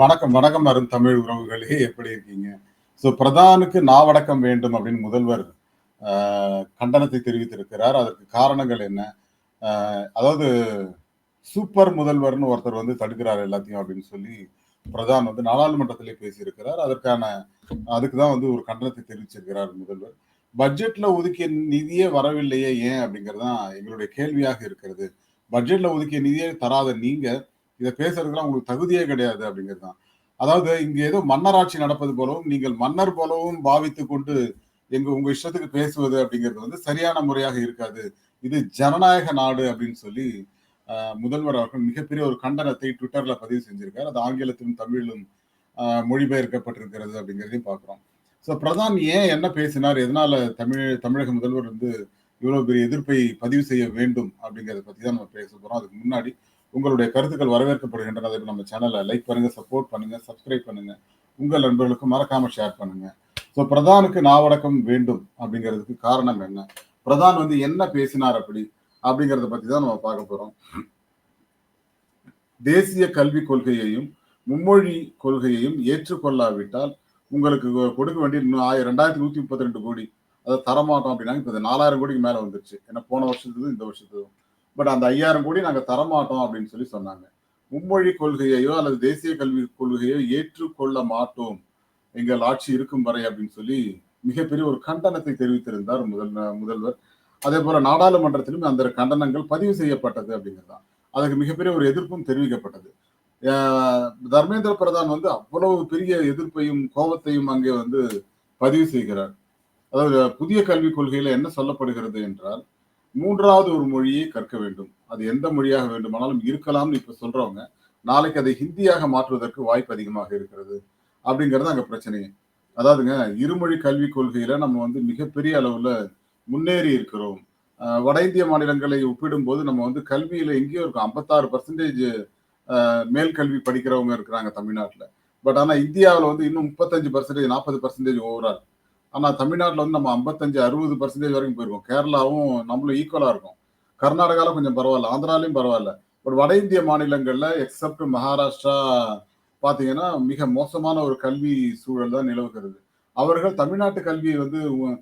வணக்கம் வணக்கம் அரும் தமிழ் உறவுகளே எப்படி இருக்கீங்க? ஸோ பிரதானுக்கு நாவடக்கம் வேண்டும் அப்படின்னு முதல்வர் கண்டனத்தை தெரிவித்திருக்கிறார். அதற்கு காரணங்கள் என்ன? அதாவது சூப்பர் முதல்வர்னு ஒருத்தர் வந்து தடுக்கிறார் எல்லாத்தையும் அப்படின்னு சொல்லி பிரதான் வந்து நாடாளுமன்றத்திலே பேசியிருக்கிறார். அதற்கான அதுக்கு தான் வந்து ஒரு கண்டனத்தை தெரிவிச்சிருக்கிறார் முதல்வர். பட்ஜெட்ல ஒதுக்கிய நிதியே வரவில்லையே ஏன் அப்படிங்கிறது தான் எங்களுடைய கேள்வியாக இருக்கிறது. பட்ஜெட்ல ஒதுக்கிய நிதியை தராத நீங்க இதை பேசுறதுலாம் உங்களுக்கு தகுதியே கிடையாது அப்படிங்கிறது தான் அதாவது இங்க ஏதோ மன்னராட்சி நடப்பது போலவும் நீங்கள் மன்னர் போலவும் பாவித்து கொண்டு எங்க உங்க இஷ்டத்துக்கு பேசுவது அப்படிங்கிறது வந்து சரியான முறையாக இருக்காது. இது ஜனநாயக நாடு அப்படின்னு சொல்லி முதல்வர் அவர்கள் மிகப்பெரிய ஒரு கண்டனத்தை ட்விட்டர்ல பதிவு செஞ்சிருக்காரு. அது ஆங்கிலத்திலும் தமிழிலும் மொழிபெயர்க்கப்பட்டிருக்கிறது அப்படிங்கிறதையும் பார்க்குறோம். ஸோ பிரதான் ஏன் என்ன பேசினார்? எதனால தமிழ் தமிழக முதல்வர் வந்து இவ்வளவு பெரிய எதிர்ப்பை பதிவு செய்ய வேண்டும் அப்படிங்கிறத பத்தி தான் நம்ம பேச போறோம். அதுக்கு முன்னாடி உங்களுடைய கருத்துக்கள் வரவேற்கப்படுகின்றன. அதே நம்ம சேனலை லைக் பண்ணுங்க சப்போர்ட் பண்ணுங்க சப்ஸ்கிரைப் பண்ணுங்க. உங்கள் நண்பர்களுக்கு மறக்காம ஷேர் பண்ணுங்க. ஸோ பிரதானுக்கு நாவடக்கம் வேண்டும் அப்படிங்கிறதுக்கு காரணம் என்ன? பிரதான் வந்து என்ன பேசினார் அப்படி? அப்படிங்கிறத பத்தி தான் நம்ம பார்க்க போறோம். தேசிய கல்விக் கொள்கையையும் மும்மொழி கொள்கையையும் ஏற்றுக்கொள்ளாவிட்டால் உங்களுக்கு கொடுக்க வேண்டிய இன்னும் ஆயிரம் ரெண்டாயிரத்தி நூத்தி முப்பத்தி ரெண்டு கோடி. அதை தரமாட்டோம் அப்படின்னா இப்போ நாலாயிரம் கோடிக்கு மேல வந்துருச்சு. ஏன்னா போன வருஷத்துக்கும் இந்த வருஷத்துக்கும் பட் அந்த ஐயாயிரம் கோடி நாங்கள் தரமாட்டோம் அப்படின்னு சொல்லி சொன்னாங்க. மும்மொழி கொள்கையையோ அல்லது தேசிய கல்வி கொள்கையோ ஏற்றுக்கொள்ள மாட்டோம். எங்கள் ஆட்சி இருக்கும் வரை அப்படின்னு சொல்லி மிகப்பெரிய ஒரு கண்டனத்தை தெரிவித்திருந்தார் முதல் முதல்வர். அதே போல நாடாளுமன்றத்திலும் அந்த கண்டனங்கள் பதிவு செய்யப்பட்டது அப்படிங்கிறது தான். அதுக்கு மிகப்பெரிய ஒரு எதிர்ப்பும் தெரிவிக்கப்பட்டது. தர்மேந்திர பிரதான் வந்து அவ்வளவு பெரிய எதிர்ப்பையும் கோபத்தையும் அங்கே வந்து பதிவு செய்கிறார். அதாவது புதிய கல்விக் கொள்கையில என்ன சொல்லப்படுகிறது என்றால் மூன்றாவது ஒரு மொழியை கற்க வேண்டும். அது எந்த மொழியாக வேண்டுமானாலும் இருக்கலாம்னு இப்ப சொல்றவங்க. நாளைக்கு அதை ஹிந்தியாக மாற்றுவதற்கு வாய்ப்பு அதிகமாக இருக்கிறது அப்படிங்கிறது அங்க பிரச்சனையே. அதாவதுங்க இருமொழி கல்விக் கொள்கையில நம்ம வந்து மிகப்பெரிய அளவுல முன்னேறி இருக்கிறோம். வட இந்திய மாநிலங்களை ஒப்பிடும்போது நம்ம வந்து கல்வியில எங்கேயோ இருக்கும். ஐம்பத்தாறு பர்சன்டேஜ் மேல் கல்வி படிக்கிறவங்க இருக்கிறாங்க தமிழ்நாட்டுல. பட் ஆனா இந்தியாவில் வந்து இன்னும் முப்பத்தஞ்சு பர்சன்டேஜ் நாற்பது பர்சன்டேஜ் ஓவரால் ஆனா தமிழ்நாட்டில் வந்து நம்ம ஐம்பத்தஞ்சு அறுபது பர்சன்டேஜ் வரைக்கும் போயிருக்கோம். கேரளாவும் நம்மளும் ஈக்குவலா இருக்கும். கர்நாடகாவில் கொஞ்சம் பரவாயில்ல ஆந்திராலையும் பரவாயில்ல. பட் வட இந்திய மாநிலங்கள்ல எக்ஸப்ட் மகாராஷ்டிரா பாத்தீங்கன்னா மிக மோசமான ஒரு கல்வி சூழல் தான் நிலவுகிறது. அவர்கள் தமிழ்நாட்டு கல்வியை வந்து உ-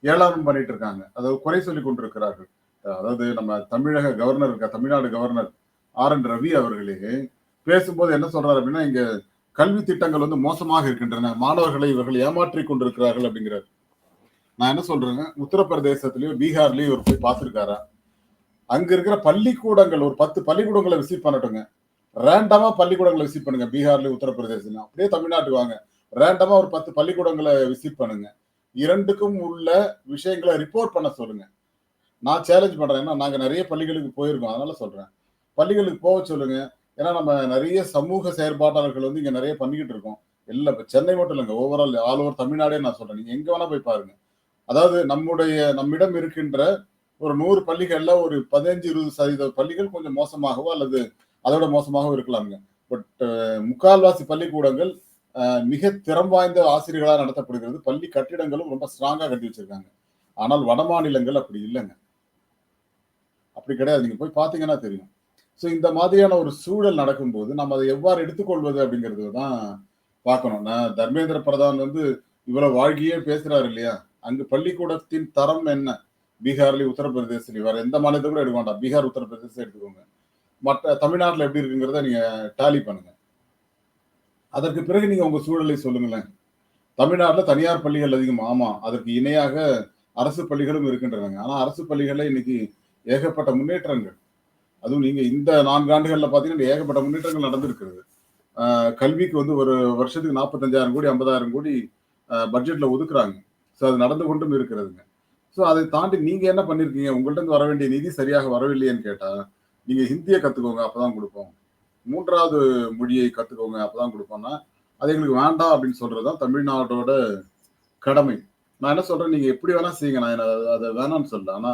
ஏளனம் பண்ணிட்டு இருக்காங்க. அதாவது குறை சொல்லி கொண்டிருக்கிறார்கள். அதாவது நம்ம தமிழக கவர்னர் இருக்க Tamil Nadu governor R N Ravi அவர்களே பேசும்போது என்ன சொல்றாரு அப்படின்னா இங்க கல்வி திட்டங்கள் வந்து மோசமாக இருக்கின்றன. மாணவர்களை இவர்கள் ஏமாற்றி கொண்டிருக்கிறார்கள் அப்படிங்கிறார். நான் என்ன சொல்றேங்க உத்தரப்பிரதேசத்திலயோ பீகார்லயோ இவர் போய் பார்த்துருக்காரா? அங்க இருக்கிற பள்ளிக்கூடங்கள் ஒரு பத்து பள்ளிக்கூடங்களை விசிட் பண்ணட்டுங்க. ரேண்டமா பள்ளிக்கூடங்களை விசிட் பண்ணுங்க. பீகார்லயும் உத்தரப்பிரதேசம் அப்படியே தமிழ்நாட்டு வாங்க. ரேண்டமா ஒரு பத்து பள்ளிக்கூடங்களை விசிட் பண்ணுங்க. இரண்டுக்கும் உள்ள விஷயங்களை ரிப்போர்ட் பண்ண சொல்லுங்க. நான் சேலஞ்ச் பண்றேன். ஏன்னா நாங்க நிறைய பள்ளிகளுக்கு போயிருக்கோம். அதனால சொல்றேன். பள்ளிகளுக்கு போக சொல்லுங்க. ஏன்னா நம்ம நிறைய சமூக செயற்பாட்டாளர்கள் வந்து இங்க நிறைய பண்ணிக்கிட்டு இருக்கோம். இல்லை இப்போ சென்னை மட்டும் இல்லைங்க. ஓவரால் ஆல் ஓவர் தமிழ்நாடே நான் சொல்றேன். நீங்க எங்க வேணா போய் பாருங்க. அதாவது நம்முடைய நம்மிடம் இருக்கின்ற ஒரு நூறு பள்ளிகள்ல ஒரு பதினஞ்சு இருபது சதவீத பள்ளிகள் கொஞ்சம் மோசமாகவோ அல்லது அதோட மோசமாகவோ இருக்கலாமுங்க. பட் முக்கால்வாசி பள்ளிக்கூடங்கள் மிக திறம் வாய்ந்த ஆசிரியர்களாக நடத்தப்படுகிறது. பள்ளி கட்டிடங்களும் ரொம்ப ஸ்ட்ராங்காக கட்டி வச்சிருக்காங்க. ஆனால் வட மாநிலங்கள் அப்படி இல்லைங்க. அப்படி கிடையாது. நீங்க போய் பார்த்தீங்கன்னா தெரியும். ஸோ இந்த மாதிரியான ஒரு சூழல் நடக்கும்போது நம்ம அதை எவ்வாறு எடுத்துக்கொள்வது அப்படிங்கிறது தான் பார்க்கணும். நான் தர்மேந்திர பிரதான் வந்து இவ்வளவு வாழ்க்கையே பேசுறாரு இல்லையா? அங்கு பள்ளிக்கூடத்தின் தரம் என்ன? பீகார்லயும் உத்தரப்பிரதேசலயும் வேற எந்த மாநிலத்தை கூட எடுக்க வேண்டாம் பீகார் உத்தரப்பிரதேசம் எடுத்துக்கோங்க. மற்ற தமிழ்நாட்டில் எப்படி இருக்குங்கிறத நீங்க டாலி பண்ணுங்க. அதற்கு பிறகு நீங்க உங்க சூழலை சொல்லுங்களேன். தமிழ்நாட்டில் தனியார் பள்ளிகள் அதிகம். ஆமா அதற்கு இணையாக அரசு பள்ளிகளும் இருக்கின்றன ஆனால் அரசு பள்ளிகளில் இன்னைக்கு ஏகப்பட்ட முன்னேற்றங்கள். அதுவும் நீங்க இந்த நான்கு ஆண்டுகள்ல பாத்தீங்கன்னா ஏகப்பட்ட முன்னேற்றங்கள் நடந்திருக்கிறது. கல்விக்கு வந்து ஒரு வருஷத்துக்கு நாற்பத்தஞ்சாயிரம் கோடி ஐம்பதாயிரம் கோடி பட்ஜெட்ல ஒதுக்குறாங்க. ஸோ அது நடந்து கொண்டும் இருக்கிறதுங்க. ஸோ அதை தாண்டி நீங்க என்ன பண்ணிருக்கீங்க? உங்கள்ட்ட இருந்து வர வேண்டிய நிதி சரியாக வரவில்லையேன்னு கேட்டா நீங்க ஹிந்தியை கத்துக்கோங்க அப்பதான் கொடுப்போம். மூன்றாவது மொழியை கத்துக்கோங்க அப்பதான் கொடுப்போம்னா அது எங்களுக்கு வேண்டாம் அப்படின்னு சொல்றதுதான் தமிழ்நாட்டோட கடமை. நான் என்ன சொல்றேன்? நீங்க எப்படி வேணா செய்யுங்க. நான் அதை வேணாம்னு சொல்ல ஆனா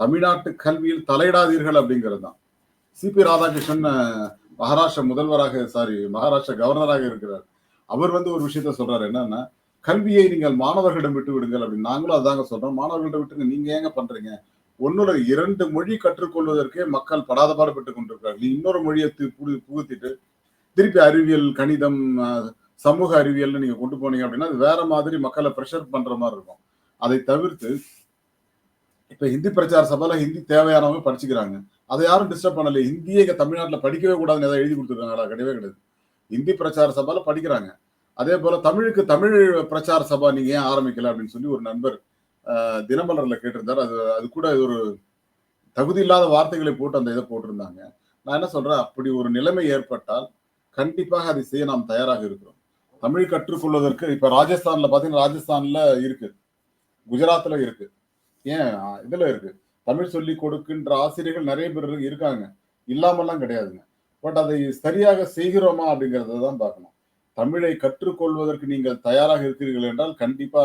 தமிழ்நாட்டு கல்வியில் தலையிடாதீர்கள் அப்படிங்கிறது தான். சிபி ராதாகிருஷ்ணன் மகாராஷ்டிர மகாராஷ்டிரா முதல்வராக சாரி மகாராஷ்டிரா கவர்னராக இருக்கிறார். அவர் வந்து ஒரு விஷயத்த சொல்றாரு. என்னன்னா கல்வியை நீங்கள் மாணவர்களிடம் விட்டு விடுங்கள் அப்படின்னு. நாங்களும் அதாங்க சொல்றோம். மாணவர்களிடம் விட்டுங்க. நீங்க ஏங்க பண்றீங்க? உன்னோட இரண்டு மொழி கற்றுக்கொள்வதற்கே மக்கள் படாத பாடுபட்டு கொண்டிருக்கிறார்கள் நீ இன்னொரு மொழியை தி- புகுத்திட்டு திருப்பி அறிவியல் கணிதம் சமூக அறிவியல்னு நீங்க கொண்டு போனீங்க அப்படின்னா அது வேற மாதிரி மக்களை ப்ரெஷர் பண்ற மாதிரி இருக்கும். அதை தவிர்த்து இப்ப ஹிந்தி பிரச்சார சபால ஹிந்தி தேவையானவங்க படிச்சுக்கிறாங்க. அதை யாரும் டிஸ்டர்ப் பண்ணல. ஹிந்தியை இங்கே தமிழ்நாட்டில் படிக்கவே கூடாதுன்னு ஏதாவது எழுதி கொடுத்துருக்காங்களா? கிடையவே கிடையாது. ஹிந்தி பிரச்சார சபாவில் படிக்கிறாங்க. அதே போல தமிழுக்கு தமிழ் பிரச்சார சபா நீங்க ஏன் ஆரம்பிக்கல அப்படின்னு சொல்லி ஒரு நண்பர் தினமலரில் தினமலர்ல கேட்டிருந்தார். அது அது கூட இது ஒரு தகுதி இல்லாத வார்த்தைகளை போட்டு அந்த இதை போட்டிருந்தாங்க. நான் என்ன சொல்றேன்? அப்படி ஒரு நிலைமை ஏற்பட்டால் கண்டிப்பாக அதை செய்ய நாம் தயாராக இருக்கிறோம். தமிழ் கற்றுக்கொள்வதற்கு இப்ப ராஜஸ்தான்ல பாத்தீங்கன்னா ராஜஸ்தான்ல இருக்கு. குஜராத்ல இருக்கு. ஏன்? இதுல இருக்கு. தமிழ் சொல்லி கொடுக்கின்ற ஆசிரியர்கள் நிறைய பேர் இருக்காங்க. இல்லாமல்லாம் கிடையாதுங்க. பட் அதை சரியாக செய்கிறோமா அப்படிங்கறத தான் பார்க்கணும். தமிழை கற்றுக்கொள்வதற்கு நீங்கள் தயாராக இருக்கிறீர்கள் என்றால் கண்டிப்பா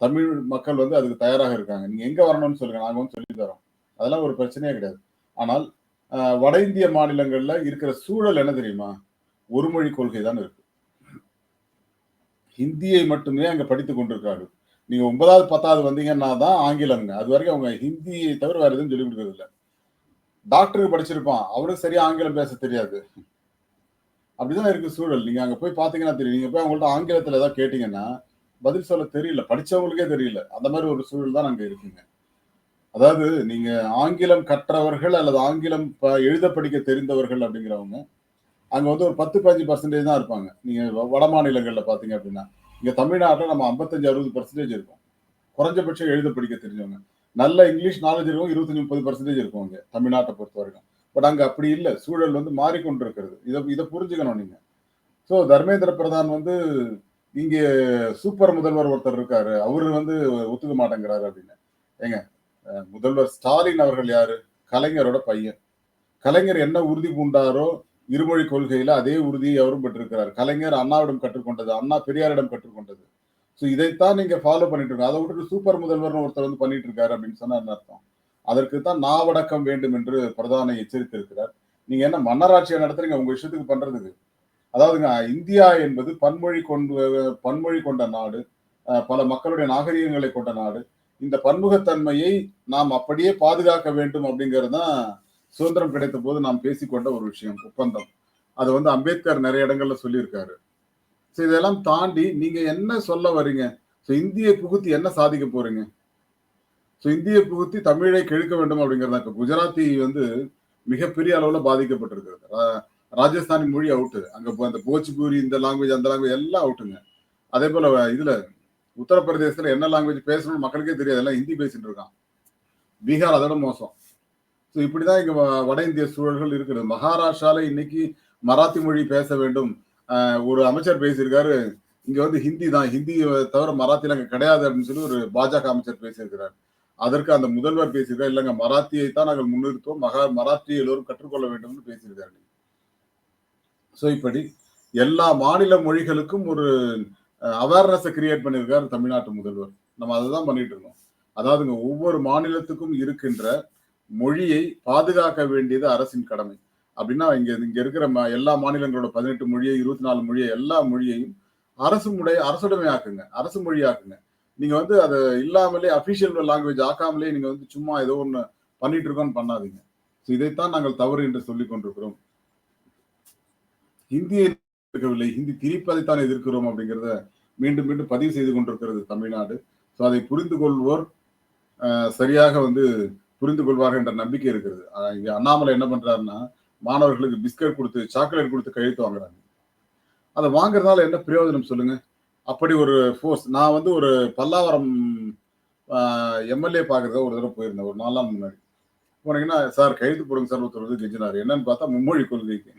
தமிழ் மக்கள் வந்து அதுக்கு தயாராக இருக்காங்க. நீங்க எங்க வரணும்னு சொல்லுங்க நாங்க வந்து சொல்லி தரோம். அதெல்லாம் ஒரு பிரச்சனையே கிடையாது. ஆனால் அஹ், வட இந்திய மாநிலங்கள்ல இருக்கிற சூழல் என்ன தெரியுமா? ஒரு மொழி கொள்கை தான் இருக்கு. ஹிந்தியை மட்டுமே அங்க படித்து கொண்டிருக்கார்கள் நீங்க ஒன்பதாவது பத்தாவது வந்தீங்கன்னா தான் ஆங்கிலம்ங்க. அது வரைக்கும் அவங்க ஹிந்தியை தவிர வேற எதுவும் சொல்லி கொடுக்கறது இல்லை டாக்டருக்கு படிச்சிருப்பான். அவருக்கு சரியா ஆங்கிலம் பேச தெரியாது. அப்படிதான் இருக்கு சூழல். நீங்க அங்க போய் பாத்தீங்கன்னா தெரியும். நீங்க போய் அவங்கள்ட்ட ஆங்கிலத்துல ஏதாவது கேட்டீங்கன்னா பதில் சொல்ல தெரியல. படிச்சவங்களுக்கே தெரியல. அந்த மாதிரி ஒரு சூழல் தான் அங்க இருக்குங்க. அதாவது நீங்க ஆங்கிலம் கற்றவர்கள் அல்லது ஆங்கிலம் ப- எழுத படிக்க தெரிந்தவர்கள் அப்படிங்கிறவங்க அங்க வந்து ஒரு பத்து பதினஞ்சு பர்சன்டேஜ் தான் இருப்பாங்க. நீங்க வ- வட மாநிலங்கள்ல பாத்தீங்க அப்படின்னா. இங்க தமிழ்நாட்டில் நம்ம ஐம்பத்தஞ்சு அறுபது பர்சன்டேஜ் இருக்கும். குறைஞ்சபட்சம் எழுத படிக்க தெரிஞ்சவங்க. நல்ல இங்கிலீஷ் நாலேஜ் இருக்கும் இருபத்தஞ்சு முப்பது பர்சன்டேஜ் இருக்கும் இங்க தமிழ்நாட்டை பொறுத்த வரைக்கும். பட் அங்க அப்படி இல்லை. சூழல் வந்து மாறிக்கொண்டிருக்கிறது இதை இதை புரிஞ்சுக்கணும் நீங்க. ஸோ தர்மேந்திர பிரதான் வந்து இங்கே சூப்பர் முதல்வர் ஒருத்தர் இருக்காரு. அவரு வந்து ஒத்துக்க மாட்டேங்கிறாரு அப்படின்னு. ஏங்க முதல்வர் ஸ்டாலின் அவர்கள் யாரு? கலைஞரோட பையன். கலைஞர் என்ன உறுதி பூண்டாரோ இருமொழி கொள்கையில அதே உறுதியை அவரும் பெற்றிருக்கிறார். கலைஞர் அண்ணாவிடம் கற்றுக்கொண்டது அண்ணா பெரியாரிடம் கற்றுக்கொண்டது. ஸோ இதைத்தான் நீங்க ஃபாலோ பண்ணிட்டு இருக்கோம் அதை விட்டு சூப்பர் முதல்வர்னு ஒருத்தர் வந்து பண்ணிட்டு இருக்காரு அப்படின்னு சொன்னா என்ன அர்த்தம்? அதற்கு தான் நாவடக்கம் வேண்டும் என்று பிரதானை எச்சரித்திருக்கிறார். நீங்க என்ன மன்னராட்சியை நடத்துறீங்க? உங்க விஷயத்துக்கு பண்றதுக்கு. அதாவதுங்க இந்தியா என்பது பன்மொழி கொண்டு பன்மொழி கொண்ட நாடு. பல மக்களுடைய நாகரிகங்களை கொண்ட நாடு. இந்த பன்முகத்தன்மையை நாம் அப்படியே பாதுகாக்க வேண்டும் அப்படிங்கிறது தான் சுதந்திரம் கிடைத்த போது நாம் பேசிக்கொண்ட ஒரு விஷயம் ஒப்பந்தம். அது வந்து அம்பேத்கர் நிறைய இடங்கள்ல சொல்லியிருக்காரு. ஸோ இதெல்லாம் தாண்டி நீங்க என்ன சொல்ல வர்றீங்க ஸோ இந்திய புகுத்தி என்ன சாதிக்க போறீங்க? ஸோ இந்திய புகுத்தி தமிழை கெழுக்க வேண்டும் அப்படிங்கிறது இப்போ குஜராத்தி வந்து மிகப்பெரிய அளவில் பாதிக்கப்பட்டிருக்கிறது. ரா- ராஜஸ்தானி மொழி அவுட்டு. அங்கே அந்த போஜ்பூரி இந்த லாங்குவேஜ் அந்த லாங்குவேஜ் எல்லாம் அவுட்டுங்க. அதே போல் இதில் உத்தரப்பிரதேசத்தில் என்ன லாங்குவேஜ் பேசணும்னு மக்களுக்கே தெரியாது எல்லாம் ஹிந்தி பேசிட்டு இருக்கான். பீகார் அதோட மோசம். ஸோ இப்படிதான் இங்க வ- வட இந்திய சூழல்கள் இருக்குது. மகாராஷ்டிரால இன்னைக்கு மராத்தி மொழி பேச வேண்டும். ஒரு அமைச்சர் பேசியிருக்காரு. இங்க வந்து ஹிந்தி தான். ஹிந்தி தவிர மராத்தில அங்க கிடையாது அப்படின்னு சொல்லி ஒரு பாஜக அமைச்சர் பேசியிருக்கிறார். அதற்கு அந்த முதல்வர் பேசியிருக்காரு. இல்லைங்க மராத்தியை தான் நாங்கள் முன்னிறுத்துவோம். மகா மராத்தியை எல்லோரும் கற்றுக்கொள்ள வேண்டும்னு பேசியிருக்காரு. ஸோ இப்படி எல்லா மாநில மொழிகளுக்கும் ஒரு அவேர்னஸை கிரியேட் பண்ணியிருக்காரு தமிழ்நாட்டு முதல்வர். நம்ம அதை தான் பண்ணிட்டு இருக்கோம். அதாவதுங்க ஒவ்வொரு மாநிலத்துக்கும் இருக்கின்ற மொழியை பாதுகாக்க வேண்டியது அரசின் கடமை. அப்படின்னா இங்க இங்க இருக்கிற எல்லா மாநிலங்களோட பதினெட்டு மொழியை இருபத்தி நாலு மொழியை எல்லா மொழியையும் அரசு முறை அரசுடைமையாக்குங்க அரசு மொழியாக்குங்க நீங்க வந்து அதை இல்லாமலே அபிஷியல் லாங்குவேஜ் ஆக்காமலே நீங்க வந்து சும்மா ஏதோ ஒண்ணு பண்ணிட்டு இருக்கோம்னு பண்ணாதீங்க. ஸோ இதைத்தான் நாங்கள் தவறு என்று சொல்லிக் கொண்டிருக்கிறோம். ஹிந்தியை எதிர்க்கவில்லை. ஹிந்தி திரிப்பதைத்தான் எதிர்க்கிறோம் அப்படிங்கிறத மீண்டும் மீண்டும் பதிவு செய்து கொண்டிருக்கிறது தமிழ்நாடு. ஸோ அதை புரிந்து கொள்வோர் சரியாக வந்து புரிந்து கொள்வார்கள் என்ற நம்பிக்கை இருக்கிறது. இங்க அண்ணாமலை என்ன பண்றாருன்னா மாணவர்களுக்கு பிஸ்கட் கொடுத்து சாக்லேட் கொடுத்து கழுத்து வாங்குறாங்க. அதை வாங்குறதுனால என்ன பிரயோஜனம் சொல்லுங்க? அப்படி ஒரு ஃபோர்ஸ் நான் வந்து ஒரு பல்லாவரம் எம்எல்ஏ பார்க்குறத ஒரு தடவை போயிருந்தேன். ஒரு நாலு நாள் முன்னாடி. போனீங்கன்னா சார் கைது போடுங்க சார் ஒருத்தர் வந்து கெஞ்சினார். என்னன்னு பார்த்தா மும்மொழி கொள்கைக்கு.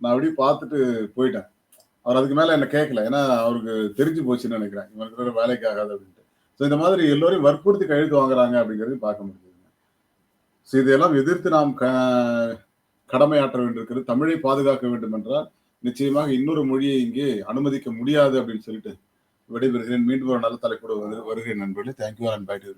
நான் அப்படியே பார்த்துட்டு போயிட்டேன். அவர் அதுக்கு மேலே என்ன கேட்கல. ஏன்னா அவருக்கு தெரிஞ்சு போச்சுன்னு நினைக்கிறேன். இவனுக்கு வேலைக்கு ஆகாது அப்படின்ட்டு. ஸோ இந்த மாதிரி எல்லோரையும் வற்புறுத்தி கையெழுத்து வாங்குறாங்க அப்படிங்கிறது பார்க்க முடியும் ஸோ இதையெல்லாம் எதிர்த்து நாம் க கடமையாற்ற வேண்டியிருக்கிறது தமிழை பாதுகாக்க வேண்டும் என்றால் நிச்சயமாக இன்னொரு மொழியை இங்கே அனுமதிக்க முடியாது அப்படின்னு சொல்லிட்டு விடைபெறுகிறேன். மீண்டும் ஒரு நல்ல தலைப்போடு வருகிறேன் நண்பர்களே. Thank you and by to